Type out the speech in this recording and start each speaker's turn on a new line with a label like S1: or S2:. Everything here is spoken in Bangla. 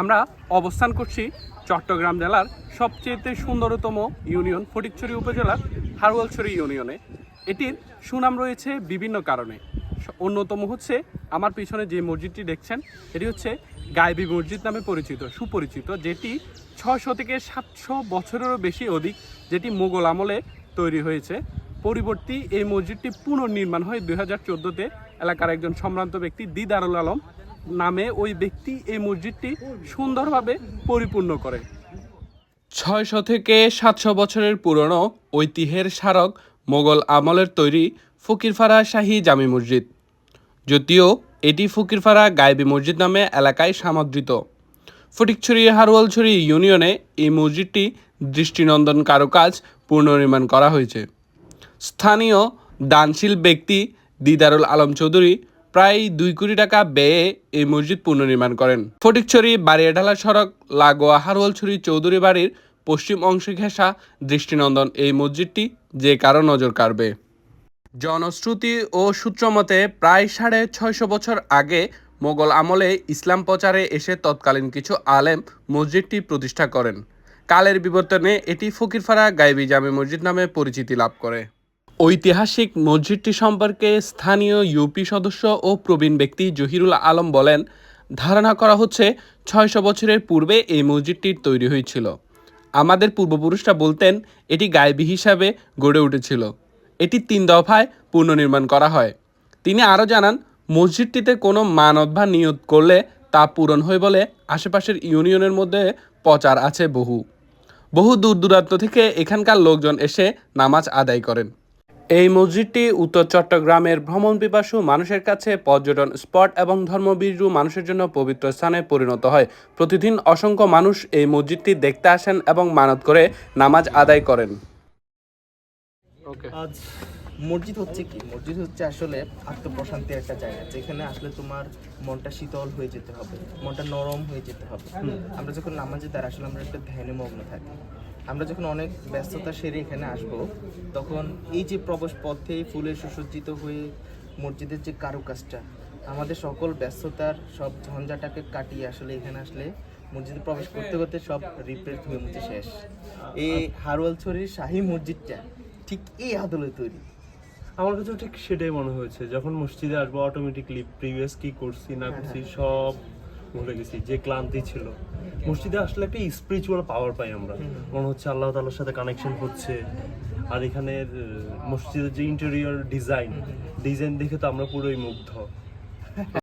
S1: আমরা অবস্থান করছি চট্টগ্রাম জেলার সবচেয়ে সুন্দরতম ইউনিয়ন ফটিকছড়ি উপজেলার হারওয়ালছড়ি ইউনিয়নে। এটির সুনাম রয়েছে বিভিন্ন কারণে। অন্যতম হচ্ছে আমার পিছনে যে মসজিদটি দেখছেন, এটি হচ্ছে গায়বী মসজিদ নামে পরিচিত, সুপরিচিত, যেটি ছয়শো থেকে সাতশো বছরেরও বেশি অধিক যেটি মোগল আমলে তৈরি হয়েছে। পরিবর্তী এই মসজিদটি পুনর্নির্মাণ হয় দুই হাজার চোদ্দোতে। এলাকার একজন সম্ভ্রান্ত ব্যক্তি দিদারুল আলম নামে ওই ব্যক্তি এই মসজিদটি সুন্দরভাবে পরিপূর্ণ করে। ছয়শো থেকে সাতশো বছরের পুরনো ঐতিহ্যের স্মারক মোগল আমলের তৈরি ফকিরফাড়া শাহী জামি মসজিদ। যদিও এটি ফকিরফাড়া গায়বী মসজিদ নামে এলাকায় সামদ্রিত। ফটিকছড়ি হারোয়ালছড়ি ইউনিয়নে এই মসজিদটি দৃষ্টিনন্দন কারুকাজ পুনর্নির্মাণ করা হয়েছে। স্থানীয় দানশীল ব্যক্তি দিদারুল আলম চৌধুরী প্রায় দুই কোটি টাকা ব্যয়ে এই মসজিদ পুনর্নির্মাণ করেন। ফটিকছড়ি, বাড়িয়াঢালা সড়ক, লাগোয়া হারওয়ালছড়ি চৌধুরী বাড়ির পশ্চিম অংশে ঘেঁষা দৃষ্টিনন্দন এই মসজিদটি যে কারও নজর কাড়বে। জনশ্রুতি ও সূত্রমতে প্রায় সাড়ে ছয়শো বছর আগে মোগল আমলে ইসলাম প্রচারে এসে তৎকালীন কিছু আলেম মসজিদটি প্রতিষ্ঠা করেন। কালের বিবর্তনে এটি ফকিরফাড়া গাইবি জামে মসজিদ নামে পরিচিতি লাভ করে। ঐতিহাসিক মসজিদটি সম্পর্কে স্থানীয় ইউপি সদস্য ও প্রবীণ ব্যক্তি জহিরুল আলম বলেন, ধারণা করা হচ্ছে ছয়শো বছরের পূর্বে এই মসজিদটি তৈরি হয়েছিল। আমাদের পূর্বপুরুষরা বলতেন, এটি গায়বী হিসাবে গড়ে উঠেছিল। এটি তিন দফায় পুনর্নির্মাণ করা হয়। তিনি আরও জানান, মসজিদটিতে কোনো মানত বা নিয়োগ করলে তা পূরণ হয় বলে আশেপাশের ইউনিয়নের মধ্যে প্রচার আছে বহু। বহু দূর দূরান্ত থেকে এখানকার লোকজন এসে নামাজ আদায় করেন। এই মসজিদটি উত্তর চট্টগ্রামের ভ্রমণ পিপাসু মানুষের কাছে পর্যটন স্পট এবং ধর্মবীরু মানুষের জন্য পবিত্র স্থানে পরিণত হয়। প্রতিদিন অসংখ্য মানুষ এই মসজিদটি দেখতে আসেন এবং মানত করে নামাজ আদায় করেন।
S2: আজ মসজিদ হচ্ছে কি? মসজিদ হচ্ছে আসলে আত্মপ্রশান্তির একটা জায়গা যেখানে আসলে তোমার মনটা শীতল হয়ে যেতে হবে মনটা নরম হয়ে যেতে হবে। আমরা যখন নামাজে দাঁড় আসলে আমরা একটা ধ্যানে মগ্ন থাকি। আমরা যখন অনেক ব্যস্ততা সেরে এখানে আসব তখন এই যে প্রবেশ পথে ফুলে সুসজ্জিত হয়ে মসজিদের যে কারুকাজটা আমাদের সকল ব্যস্ততার সব ঝঞ্ঝাটাকে কাটিয়ে আসলে এখানে আসলে মসজিদে প্রবেশ করতে করতে সব রিপ্লেস হয়ে মুছে শেষ। এই হারওয়ালছড়ির শাহী মসজিদটা ঠিক এই আদলে তৈরি।
S3: আমার কাছে ঠিক সেটাই মনে হয়েছে। যখন মসজিদে আসব অটোমেটিকলি প্রিভিয়াস কি করছি না করছি সব ভুলে গেছি যে ক্লান্তি ছিল। মসজিদে আসলে একটা স্পিরিচুয়াল পাওয়ার পাই আমরা। মনে হচ্ছে আল্লাহ তালার সাথে কানেকশন হচ্ছে। আর এখানের মসজিদের যে ইন্টেরিয়র ডিজাইন ডিজাইন দেখে তো আমরা পুরোই মুগ্ধ।